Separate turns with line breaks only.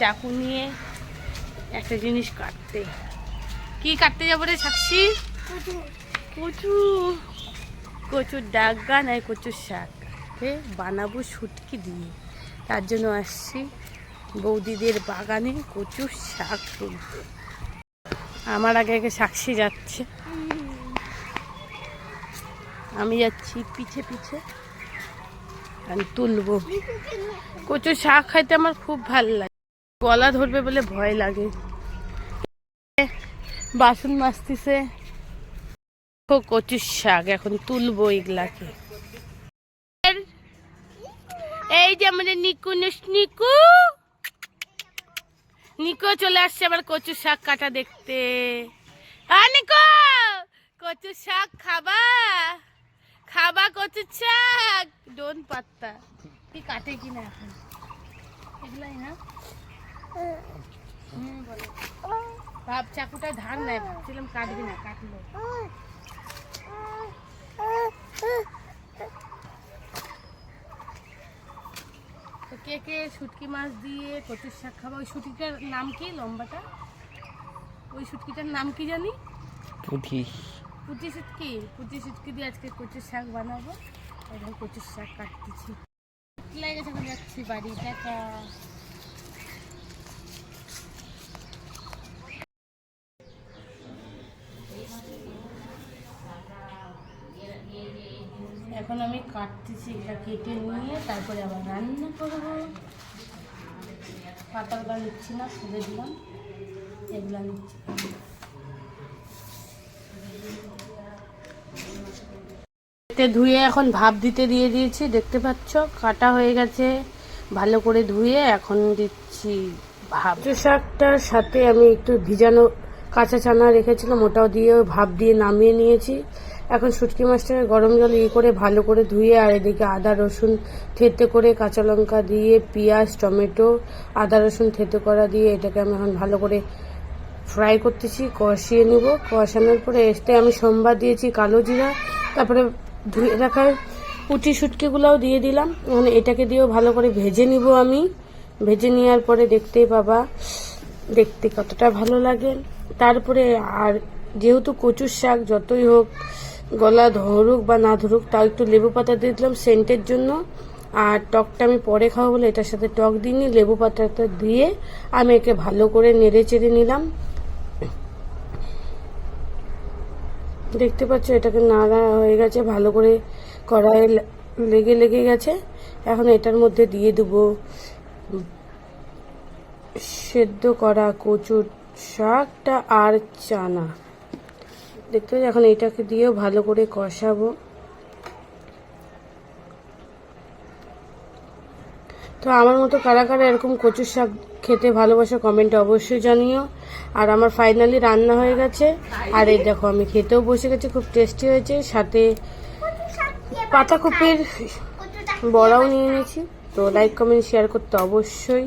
চাকু নিয়ে। একটা জিনিস কাটতে। কি কাটতে যাব রে সাক্ষী? কচু কচুর ডাগা নাই কচুর শাক। বানাবো শুটকি দিয়ে। তার জন্য আসছি বৌদিদের বাগানে কচুর শাক তুলতে। আমার আগে আগে সাক্ষী যাচ্ছে। আমি যাচ্ছি পিছে পিছে। আমি তুলবো। কচুর শাক খাইতে আমার খুব ভালো লাগে। গলা ধরবে বলে ভয় লাগে। বাসন মাজতেছে। কচুর শাক, এখন তুলবো এগুলাকে। এই যে আমাদের নিকু নিকু। নিকো চলে আসছে আবার কচুর শাক কাটা দেখতে। আর নিকো কচুর শাক খাবা। খাবা কচুর শাক। ডোন পাত্তা। কি কাটে কিনা এখন? এগুলাই না? ভাব চাকুটা ধার নেয় ভাবছিলাম কাটবি না কাটলো। কে কে শুটকি মাছ দিয়ে কচুর শাক খাবা? ওই শুটকিটার নাম কি লম্বাটা? ওই শুটকিটার নাম কি জানি?
পুঁথি
পুঁটি শুটকি পুঁটি শুটকি দিয়ে আজকে কচুর শাক বানাবো। এখন কচুর শাক কাটতেছি। লেগে গেছে যাচ্ছি বাড়ি। দেখা এখন আমি কাটতেছি, এটা কেটে নিয়ে তারপরে আবার রান্না করব। পাতাগুলো নিচ্ছি না ফেলে দিলাম। এগুলো নিচ্ছি। ধুয়ে এখন ভাপ দিতে দিয়ে দিয়েছি, দেখতে পাচ্ছ? কাটা হয়ে গেছে। ভালো করে ধুয়ে এখন দিচ্ছি কচু শাকটার সাথে আমি একটু ভিজানো কাঁচা চানা রেখেছিলাম, ওটাও দিয়ে ভাপ দিয়ে নামিয়ে নিয়েছি। এখন শুটকি মাছটাকে গরম জল ইয়ে করে ভালো করে ধুয়ে আর এদিকে আদা, রসুন থেতে করে কাঁচা লঙ্কা দিয়ে, পেঁয়াজ, টমেটো, আদা, রসুন থেতে করা দিয়ে এটাকে আমি এখন ভালো করে ফ্রাই করতেছি, কষিয়ে নিব। কষানোর পরে এসতে আমি সোমবার দিয়েছি কালো জিরা, তারপরে ধুয়ে রাখা পুঁটি শুটকিগুলোও দিয়ে দিলাম। এখন এটাকে দিয়েও ভালো করে ভেজে নিব আমি। ভেজে নেওয়ার পরে দেখতেই পাবা দেখতে কতটা ভালো লাগে। তারপরে আর যেহেতু কচুর শাক যতই হোক, গলা ধরুক বা না ধরুক, তাও একটু লেবু পাতা দিয়ে দিলাম সেন্টের জন্য। আর টকটা আমি পরে খাব বলে এটার সাথে টক দিইনি, লেবু পাতাটা দিয়ে আমি একে ভালো করে নেড়ে চেড়ে নিলাম। দেখতে পাচ্ছ এটাকে নাড়া হয়ে গেছে, ভালো করে কড়াইয়ে লেগে লেগে গেছে। এখন এটার মধ্যে দিয়ে দেবো সেদ্ধ করা কচুর শাকটা আর চানা। দেখতে পাচ্ছ এখন এটাকে দিয়েও ভালো করে কষাবো। তো আমার মতো কারা কারা এরকম কচুর শাক খেতে ভালোবাসো কমেন্টে অবশ্যই জানিও। আর আমার ফাইনালি রান্না হয়ে গেছে। আর এই দেখো, আমি খেতেও বসে গেছি, খুব টেস্টি হয়েছে। সাথে পাতাকপির বড়াও নিয়ে নিয়েছি। তো লাইক কমেন্ট শেয়ার করতে অবশ্যই